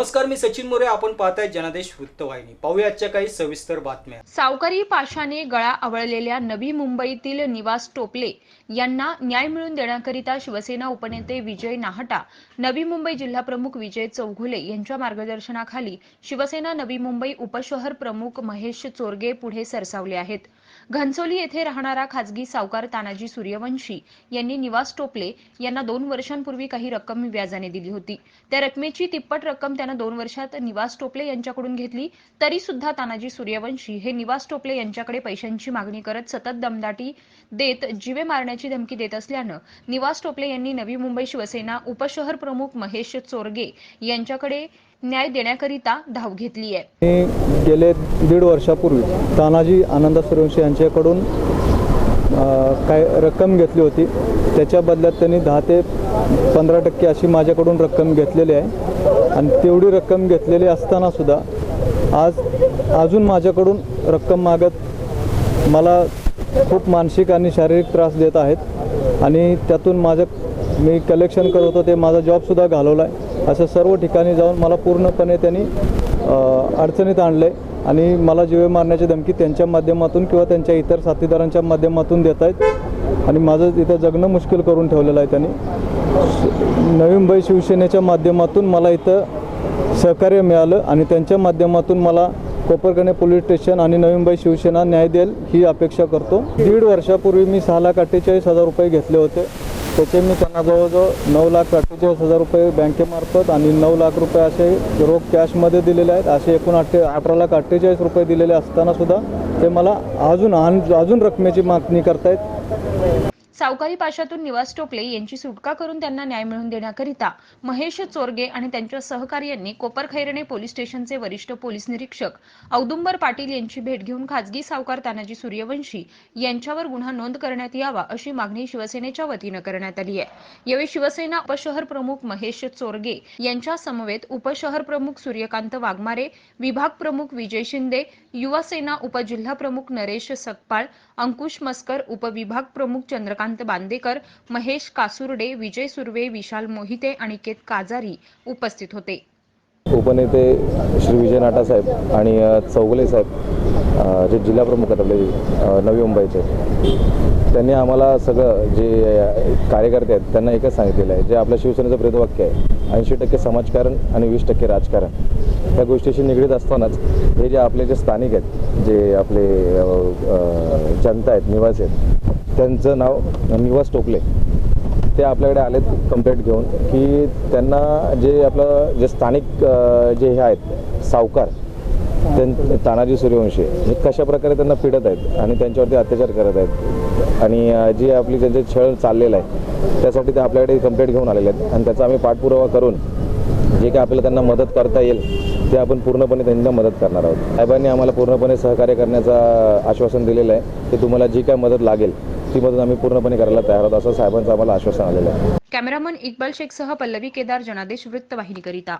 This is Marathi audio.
नमस्कार मी सचिन मोरे. आपण पाहताय जनादेश वृत्तवाहिनी. पाहूया आजच्या काही सविस्तर बातम्या. सावकारी पाशाने गळा आवळलेल्या नवी मुंबईतील निवास टोपले यांना न्याय मिळवून देण्याकरिता शिवसेना उपनेते विजय नाहटा नवी मुंबई जिल्हा प्रमुख विजय चौघुले यांच्या मार्गदर्शनाखाली शिवसेना नवी मुंबई उपशहर प्रमुख महेश चोरगे पुढे सरसावले आहेत. घनसोली येथे राहणारा खाजगी सावकार तानाजी सूर्यवंशी यांनी निवास टोपले यांना दोन वर्षांपूर्वी काही रक्कम व्याजाने दिली होती. त्या रकमेची तिप्पट रक्कम त्यानं दोन वर्षात निवास टोपले यांच्याकडून घेतली. तरी सुद्धा तानाजी सूर्यवंशी हे निवास टोपले यांच्याकडे पैशांची मागणी करत सतत दमदाटी देत जीवे मारण्याची धमकी देत असल्यानं निवास टोपले यांनी नवी मुंबई शिवसेना उपशहर प्रमुख महेश चोरगे यांच्याकडे न्याय देण्याकरिता धाव घेतली आहे मी गेले दीड वर्षापूर्वी तानाजी आनंद सूर्यवंशी यांच्याकडून काय रक्कम घेतली होती त्याच्या बदल्यात त्यांनी दहा ते पंधरा टक्के अशी माझ्याकडून रक्कम घेतलेली आहे. आणि तेवढी रक्कम घेतलेली असतानासुद्धा आज अजून माझ्याकडून रक्कम मागत मला खूप मानसिक आणि शारीरिक त्रास देत आहेत. आणि त्यातून माझं मी कलेक्शन करत होतो ते माझा जॉबसुद्धा घालवला आहे असं सर्व ठिकाणी जाऊन मला पूर्णपणे त्यांनी अडचणीत आणलं आहे आणि मला जीवे मारण्याची धमकी त्यांच्या माध्यमातून किंवा त्यांच्या इतर साथीदारांच्या माध्यमातून देत आहेत. आणि माझं इथं जगणं मुश्किल करून ठेवलेलं आहे त्यांनी. नवी मुंबई शिवसेनेच्या माध्यमातून मला इथं सहकार्य मिळालं आणि त्यांच्या माध्यमातून मला कोपरकणे पोलीस स्टेशन आणि नवी मुंबई शिवसेना न्याय देईल ही अपेक्षा करतो. दीड वर्षापूर्वी मी सहा लाख अठ्ठेचाळीस हजार रुपये घेतले होते. त्याचे मी त्यांना जवळजवळ नऊ लाख अठ्ठेचाळीस हजार रुपये बँकेमार्फत आणि नऊ लाख रुपये असे रोख कॅशमध्ये दिलेले आहेत. असे एकूण अठ्ठे अठरा लाख अठ्ठेचाळीस रुपये दिलेले असताना सुद्धा ते मला अजून अजून रकमेची मागणी करतायत. सावकारी पाशातून निवास टोपले यांची सुटका करून त्यांना न्याय मिळवून देण्याकरिता महेश चोरगे आणि त्यांच्या सहकार्यांनी कोपरखैरणे पोलीस स्टेशनचे वरिष्ठ पोलीस निरीक्षक औदुंबर पाटील यांची भेट घेऊन खासगी सावकार तानाजी सूर्यवंशी यांच्यावर गुन्हा नोंद करण्यात यावा अशी मागणी शिवसेनेच्या वतीनं करण्यात आली आहे. यावेळी शिवसेना उपशहर प्रमुख महेश चोरगे यांच्या समवेत उपशहर प्रमुख सूर्यकांत वाघमारे विभाग प्रमुख विजय शिंदे युवा सेना उपजिल्हा प्रमुख नरेश सकपाळ अंकुश मस्कर उपविभाग प्रमुख चंद्रकांत बांदेकर महेश कासुर्डे विजय सुर्वे विशाल मोहिते आणि केत काजारी उपस्थित होते. उपनेते श्री विजय नाटा साहेब आणि चौगले चौगुले साहेब जे जिल्हा प्रमुख आहेत आपले नवी मुंबईचे त्यांनी आम्हाला सगळं जे कार्यकर्ते आहेत त्यांना एकच सांगितलेलं आहे जे आपल्या शिवसेनेचं प्रेतवाक्य आहे ऐंशी टक्के समाजकारण आणि वीस टक्के राजकारण. त्या गोष्टीशी निगडीत असतानाच हे जे आपले जे स्थानिक आहेत जे आपले जनता आहेत निवासी आहेत त्यांचं नाव निवास टोपले ते आपल्याकडे आलेत कंप्लेंट घेऊन की त्यांना जे आपलं जे स्थानिक जे हे आहेत सावकार त्यां तानाजी सूर्यवंशी हे कशा प्रकारे त्यांना पिडत आहेत आणि त्यांच्यावरती अत्याचार करत आहेत आणि जी आपली त्यांचे छळ चाललेला आहे त्यासाठी ते आपल्याकडे कंप्लेंट घेऊन आलेले आहेत आणि त्याचा आम्ही पाठपुरावा करून जे काही आपल्याला त्यांना मदत करता येईल ते आपण पूर्णपणे त्यांना मदत करणार आहोत. साहेबांनी आम्हाला पूर्णपणे सहकार्य करण्याचं आश्वासन दिलेलं आहे की तुम्हाला जी काय मदत लागेल ती मदत आम्ही पूर्णपणे करायला तयार आहोत असं साहेबांचं आम्हाला आश्वासन आलेलं आहे. कॅमेरामन इक्बाल शेखसह पल्लवी केदार जनादेश वृत्तवाहिनीकरिता.